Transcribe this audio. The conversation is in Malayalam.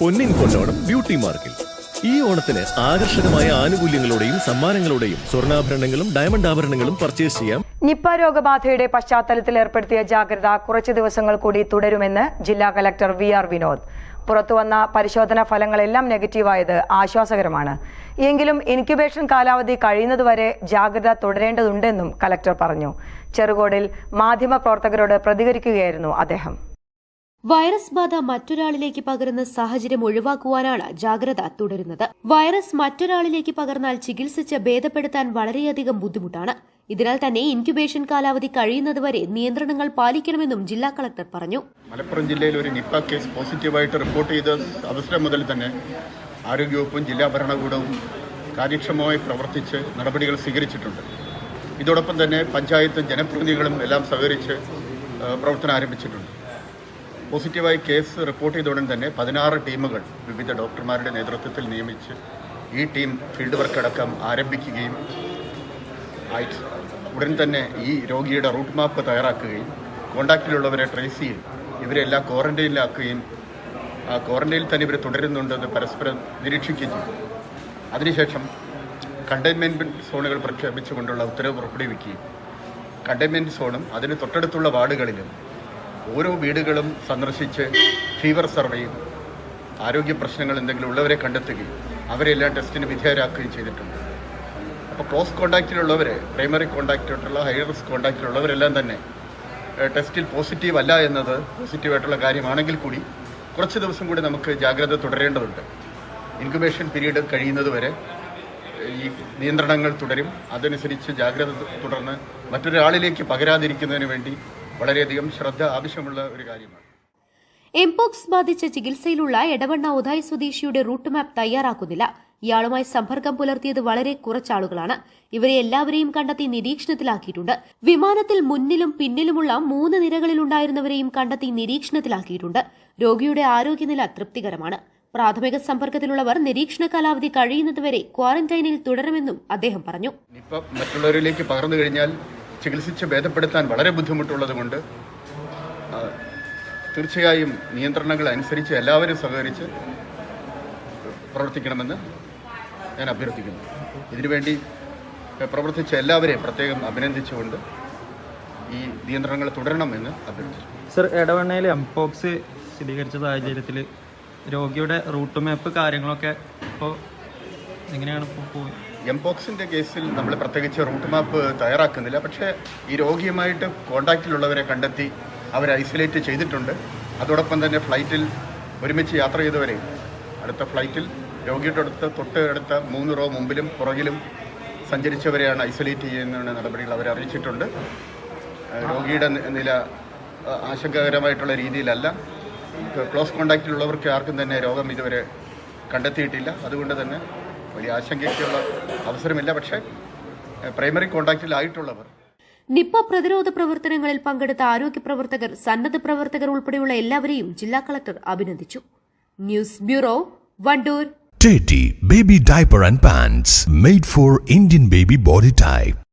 പൊന്നിൻ കൊണ്ടോണം ബ്യൂട്ടി മാർക്കിൽ. ഈ ഓണത്തിന് ആകർഷകമായ ആനുകൂല്യങ്ങളോടെയും സമ്മാനങ്ങളോടെയും സ്വർണാഭരണങ്ങളും ഡയമണ്ട് ആഭരണങ്ങളും പർച്ചേസ് ചെയ്യാം. നിപ്പ രോഗബാധയുടെ പശ്ചാത്തലത്തിൽ ഏർപ്പെടുത്തിയ ജാഗ്രത കുറച്ച് ദിവസങ്ങൾ കൂടി തുടരുമെന്ന് ജില്ലാ കലക്ടർ വി ആർ വിനോദ്. പുറത്തുവന്ന പരിശോധനാ ഫലങ്ങളെല്ലാം നെഗറ്റീവായത് ആശ്വാസകരമാണ്. എങ്കിലും ഇൻക്യുബേഷൻ കാലാവധി കഴിയുന്നതുവരെ ജാഗ്രത തുടരേണ്ടതുണ്ടെന്നും കലക്ടർ പറഞ്ഞു. ചെറുകോടിൽ മാധ്യമപ്രവർത്തകരോട് പ്രതികരിക്കുകയായിരുന്നു അദ്ദേഹം. വൈറസ് ബാധ മറ്റൊരാളിലേക്ക് പകരുന്ന സാഹചര്യം ഒഴിവാക്കുവാനാണ് ജാഗ്രത തുടരുന്നത്. വൈറസ് മറ്റൊരാളിലേക്ക് പകർന്നാൽ ചികിത്സിച്ച് ഭേദപ്പെടുത്താൻ വളരെയധികം ബുദ്ധിമുട്ടാണ്. ഇതിനാൽ തന്നെ ഇൻക്യുബേഷൻ കാലാവധി കഴിയുന്നതുവരെ നിയന്ത്രണങ്ങൾ പാലിക്കണമെന്നും ജില്ലാ കളക്ടർ പറഞ്ഞു. മലപ്പുറം ജില്ലയിൽ ഒരു നിപ്പ കേസ് പോസിറ്റീവായിട്ട് റിപ്പോർട്ട് ചെയ്ത അവസരം മുതൽ തന്നെ ആരോഗ്യവകുപ്പും ജില്ലാ ഭരണകൂടവും കാര്യക്ഷമമായി പ്രവർത്തിച്ച് നടപടികൾ സ്വീകരിച്ചിട്ടുണ്ട്. ഇതോടൊപ്പം തന്നെ പഞ്ചായത്തും ജനപ്രതിനിധികളും എല്ലാം സഹകരിച്ച് പ്രവർത്തനം ആരംഭിച്ചിട്ടുണ്ട്. പോസിറ്റീവായി കേസ് റിപ്പോർട്ട് ചെയ്ത ഉടൻ തന്നെ പതിനാറ് ടീമുകൾ വിവിധ ഡോക്ടർമാരുടെ നേതൃത്വത്തിൽ നിയമിച്ച് ഈ ടീം ഫീൽഡ് വർക്ക് അടക്കം ആരംഭിക്കുകയും ഉടൻ തന്നെ ഈ രോഗിയുടെ റൂട്ട് മാപ്പ് തയ്യാറാക്കുകയും കോണ്ടാക്റ്റിലുള്ളവരെ ട്രേസ് ചെയ്യും ഇവരെല്ലാം ക്വാറന്റൈനിലാക്കുകയും ആ ക്വാറന്റൈനിൽ തന്നെ ഇവർ തുടരുന്നുണ്ടെന്ന് പരസ്പരം നിരീക്ഷിക്കുകയും ചെയ്യും അതിനുശേഷം കണ്ടെയ്ൻമെന്റ് സോണുകൾ പ്രഖ്യാപിച്ചുകൊണ്ടുള്ള ഉത്തരവ് പുറപ്പെടുവിക്കുകയും. കണ്ടെയ്ൻമെന്റ് സോണും അതിന് തൊട്ടടുത്തുള്ള വാർഡുകളിലും ഓരോ വീടുകളും സന്ദർശിച്ച് ഫീവർ സർവേയും ആരോഗ്യ പ്രശ്നങ്ങൾ എന്തെങ്കിലും ഉള്ളവരെ കണ്ടെത്തുകയും അവരെല്ലാം ടെസ്റ്റിന് വിധേയരാക്കുകയും ചെയ്തിട്ടുണ്ട്. അപ്പോൾ ക്ലോസ് കോണ്ടാക്റ്റിലുള്ളവർ പ്രൈമറി കോണ്ടാക്റ്റിലുള്ള ഹൈ റിസ്ക് കോണ്ടാക്റ്റിലുള്ളവരെല്ലാം തന്നെ ടെസ്റ്റിൽ പോസിറ്റീവ് അല്ല എന്നത് പോസിറ്റീവായിട്ടുള്ള കാര്യമാണെങ്കിൽ കൂടി കുറച്ച് ദിവസം കൂടി നമുക്ക് ജാഗ്രത തുടരേണ്ടതുണ്ട്. ഇൻക്യുബേഷൻ പീരീഡ് കഴിയുന്നതുവരെ ഈ നിയന്ത്രണങ്ങൾ തുടരും. അതനുസരിച്ച് ജാഗ്രത തുടർന്ന് മറ്റൊരാളിലേക്ക് പകരാതിരിക്കുന്നതിന് വേണ്ടി വളരെയധികം ശ്രദ്ധ ആവശ്യമുള്ള ഒരു കാര്യമാണ്. എംപോക്സ് ബാധിച്ച ചികിത്സയിലുള്ള എടവണ്ണ ഉദായ് സ്വദേശിയുടെ റൂട്ട് മാപ്പ് തയ്യാറാക്കുന്നില്ല. ഇയാളുമായി സമ്പർക്കം പുലർത്തിയത് വളരെ കുറച്ചാളുകളാണ്. ഇവരെ എല്ലാവരെയും കണ്ടെത്തി നിരീക്ഷണത്തിലാക്കിയിട്ടുണ്ട്. വിമാനത്തിൽ മുന്നിലും പിന്നിലുമുള്ള മൂന്ന് നിരകളിലുണ്ടായിരുന്നവരെയും കണ്ടെത്തി നിരീക്ഷണത്തിലാക്കിയിട്ടുണ്ട്. രോഗിയുടെ ആരോഗ്യനില തൃപ്തികരമാണ്. പ്രാഥമിക സമ്പർക്കത്തിലുള്ളവർ നിരീക്ഷണ കാലാവധി കഴിയുന്നതുവരെ ക്വാറന്റൈനിൽ തുടരുമെന്നും അദ്ദേഹം പറഞ്ഞു. മറ്റുള്ളവരിലേക്ക് പകർന്നു കഴിഞ്ഞാൽ ചികിത്സിച്ച് ഭേദപ്പെടുത്താൻ വളരെ ബുദ്ധിമുട്ടുള്ളതുകൊണ്ട് തീർച്ചയായും നിയന്ത്രണങ്ങൾ അനുസരിച്ച് എല്ലാവരും സഹകരിച്ച് പ്രവർത്തിക്കണമെന്ന് ഞാൻ അഭ്യർത്ഥിക്കുന്നു. ഇതിനുവേണ്ടി പ്രവർത്തിച്ച എല്ലാവരെയും പ്രത്യേകം അഭിനന്ദിച്ചുകൊണ്ട് ഈ നിയന്ത്രണങ്ങൾ തുടരണമെന്ന് അഭ്യർത്ഥിച്ചു സർ ഇടവണ്ണയിൽ എംപോക്സ് സ്ഥിരീകരിച്ച സാഹചര്യത്തിൽ രോഗിയുടെ റൂട്ട് മാപ്പ് കാര്യങ്ങളൊക്കെ ഇപ്പോൾ എങ്ങനെയാണ് ഇപ്പോൾ പോയി എംപോക്സിന്റെ കേസിൽ നമ്മൾ പ്രത്യേകിച്ച് റൂട്ട് മാപ്പ് തയ്യാറാക്കുന്നില്ല. പക്ഷേ ഈ രോഗിയുമായിട്ട് കോണ്ടാക്റ്റിലുള്ളവരെ കണ്ടെത്തി അവരെ ഐസൊലേറ്റ് ചെയ്തിട്ടുണ്ട്. അതോടൊപ്പം തന്നെ ഫ്ലൈറ്റിൽ ഒരുമിച്ച് യാത്ര ചെയ്തവരെ അടുത്ത ഫ്ലൈറ്റിൽ രോഗിയുടെ അടുത്ത് തൊട്ട് അടുത്ത മൂന്ന് റോ മുമ്പിലും പുറകിലും സഞ്ചരിച്ചവരെയാണ് ഐസൊലേറ്റ് ചെയ്യുന്ന നടപടികൾ അവരെ അറിയിച്ചിട്ടുണ്ട്. രോഗിയുടെ നില ആശങ്കകരമായിട്ടുള്ള രീതിയിലല്ല. ക്ലോസ് കോണ്ടാക്റ്റിലുള്ളവർക്ക് ആർക്കും തന്നെ രോഗം ഇതുവരെ കണ്ടെത്തിയിട്ടില്ല. അതുകൊണ്ട് തന്നെ വലിയ ആശങ്കയ്ക്കുള്ള അവസരമില്ല. പക്ഷേ പ്രൈമറി കോണ്ടാക്റ്റിലായിട്ടുള്ളവർ നിപ്പ പ്രതിരോധ പ്രവർത്തനങ്ങളിൽ പങ്കെടുത്ത ആരോഗ്യ പ്രവർത്തകർ സന്നദ്ധ പ്രവർത്തകർ ഉൾപ്പെടെയുള്ള എല്ലാവരെയും ജില്ലാ കളക്ടർ അഭിനന്ദിച്ചു. News bureau Wandoor. Teddy Baby Diaper and Pants made for Indian baby body type.